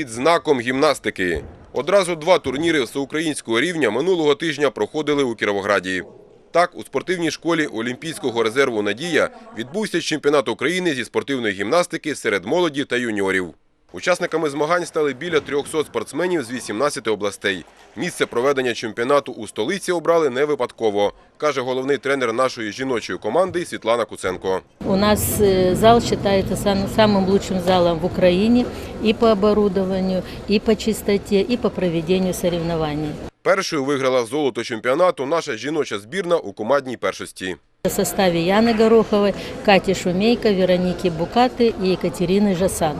під знаком гімнастики. Одразу два турніри всеукраїнського рівня минулого тижня проходили у Кіровограді. Так, у спортивній школі Олімпійського резерву Надія відбувся чемпіонат України зі спортивної гімнастики серед молоді та юніорів. Учасниками змагань стали біля 300 спортсменів з 18 областей. Місце проведення чемпіонату у столиці обрали не випадково, каже головний тренер нашої жіночої команди Світлана Куценко. У нас э, зал считается сам- самым лучшим залом в Украине и по оборудованию, и по чистоте, и по проведению соревнований. Першою виграла золото чемпіонату наша жіноча збірна у командній першості. В составе Яны Гороховой, Кати Шумейко, Вероники Букаты и Екатерины Жасан.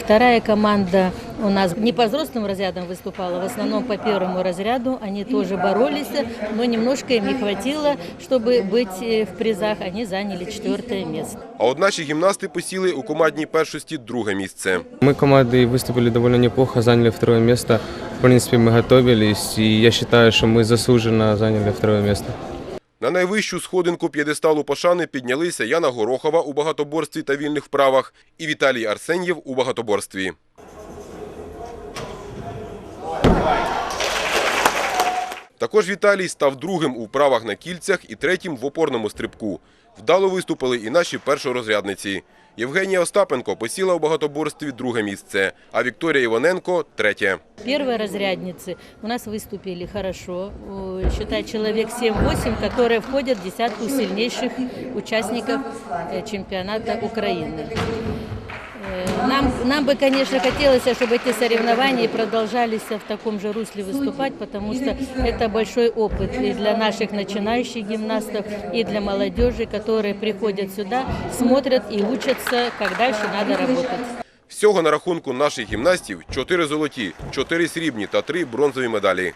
Вторая команда у нас не по взрослым разрядам выступала, в основном по первому разряду. Они тоже боролись, но немножко им не хватило, чтобы быть э, в призах. Они заняли четвертое место. А от наші гімнасти посіли у командній першості друге місце. Мы командой выступили довольно неплохо, заняли второе место. В принципе, мы готовились, и я считаю, что мы заслуженно заняли второе место. На найвищу сходинку п'єдесталу пошани піднялися Яна Горохова у багатоборстві та вільних вправах і Віталій Арсенєв у багатоборстві. Також Віталій став другим у вправах на кільцях і третім в опорному стрибку. Вдало виступили і наші першорозрядниці. Євгенія Остапенко посіла у багатоборстві друге місце, а Вікторія Іваненко – третє. Первые разрядницы у нас выступили хорошо. Э, Считай, человек 7-8, которые входят в десятку сильнейших участников э, чемпионата Украины. Э, Нам, нам бы, конечно, хотелось, чтобы эти соревнования продолжались в таком же русле выступать, потому что это большой опыт и для наших начинающих гимнастов, и для молодежи, которые приходят сюда, смотрят и учатся, как дальше надо работать. Всього на рахунку наших гімнастів – 4 золоті, 4 срібні та 3 бронзові медалі.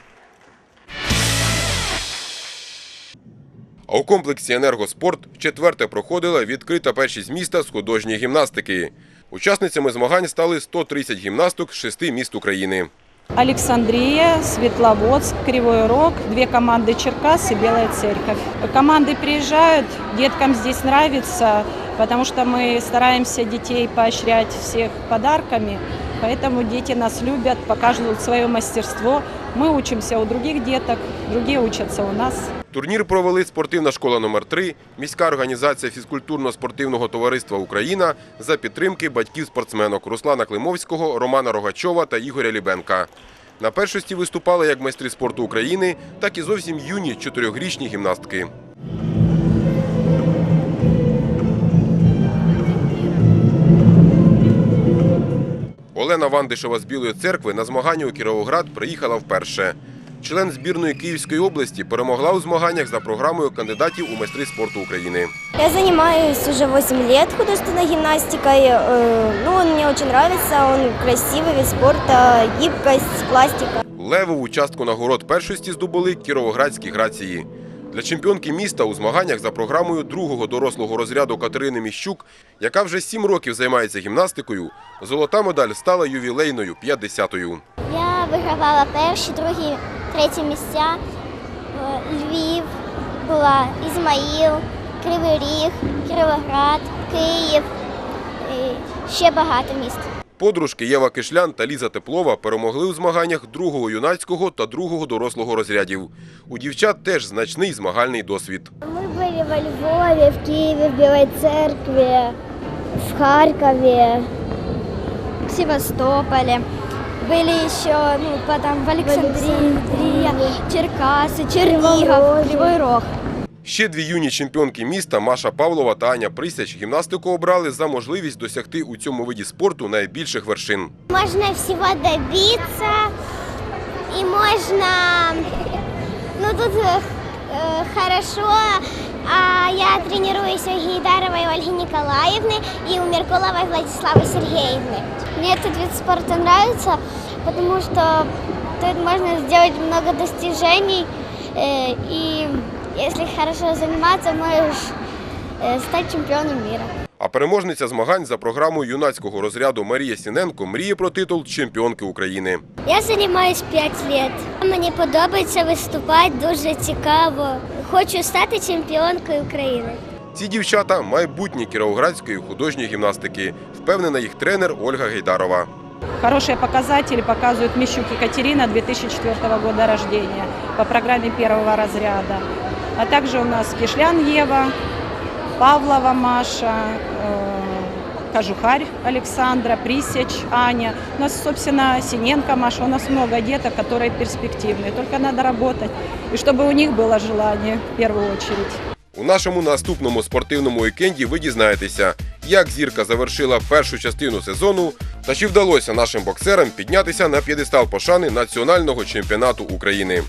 А у комплексі «Енергоспорт» вчетверте проходила відкрита першість міста з художньої гімнастики. Учасницями змагань стали 130 гімнасток з шести міст України. Александрия, Светловодск, Кривой Рог, две команды Черкас и Белая Церковь. Команды приезжают, деткам здесь нравится, потому что мы стараемся детей поощрять всех подарками, поэтому дети нас любят, покажут свое мастерство. Мы учимся у других деток, другие учатся у нас. Турнір провели спортивна школа номер 3 міська організація фізкультурно-спортивного товариства Україна за підтримки батьків спортсменок Руслана Климовського, Романа Рогачова та Ігоря Лібенка. На першості виступали як майстри спорту України, так і зовсім юні чотирьохрічні гімнастки. Олена Вандишева з Білої церкви на змагання у Кіровоград приїхала вперше. Член збірної Київської області перемогла у змаганнях за програмою кандидатів у майстри спорту України. Я занимаюсь уже 8 лет художественной гимнастикой. Э, Ну, он мне очень нравится, он красивый вид спорта, гибкость, пластика. Левову частку нагород першості здобули кіровоградські грації. Для чемпіонки міста у змаганнях за програмою другого дорослого розряду Катерини Міщук, яка вже сім років займається гімнастикою, золота медаль стала ювілейною 50-ю. Я вигравала перші, другі, треті місця. Е, Львів була, Ізмаїл, Кривий Ріг, Кіровоград, Київ, ще багато міст. Подружки Єва Кишлян та Ліза Теплова перемогли у змаганнях другого юнацького та другого дорослого розрядів. У дівчат теж значний змагальний досвід. Мы были во Львове, в Киеве, в Белой Церкви, в Харькове, в Севастополе Были еще, ну, потом в Александрии, Черкасы, Чернигов, Кривой Рог. Ще дві юні чемпіонки міста Маша Павлова та Аня Присяч гімнастику обрали за можливість досягти у цьому виді спорту найбільших вершин. Можно всего добиться, и можно, ну, тут э, э, хорошо, а я тренируюсь у Гейдаровой Ольги Николаевны и у Меркуловой Владиславы Сергеевны. Мне этот вид спорта нравится, потому что тут можно сделать много достижений, э, и если хорошо заниматься, можешь э, стать чемпионом мира. А переможниця змагань за програмою юнацького розряду Марія Сіненко мріє про титул чемпіонки України. Я займаюся 5 років. Мені подобається виступати, дуже цікаво. Хочу стати чемпіонкою України. Ці дівчата майбутні кіровоградської художньої гімнастики, впевнена їх тренер Ольга Гейдарова. Хорошие показатели показывает Мищук Екатерина 2004 года рождения по программе первого разряда. А также у нас Кишлян Ева, Павлова Маша, э, Кожухарь Александра, Присяч Аня. У нас, собственно, Синенко Маша. У нас много деток, которые перспективные. Только надо работать. И чтобы у них было желание в первую очередь. У нашому наступному спортивному вікенді ви дізнаєтеся, як зірка завершила першу частину сезону та чи вдалося нашим боксерам піднятися на п'єдестал пошани національного чемпіонату України.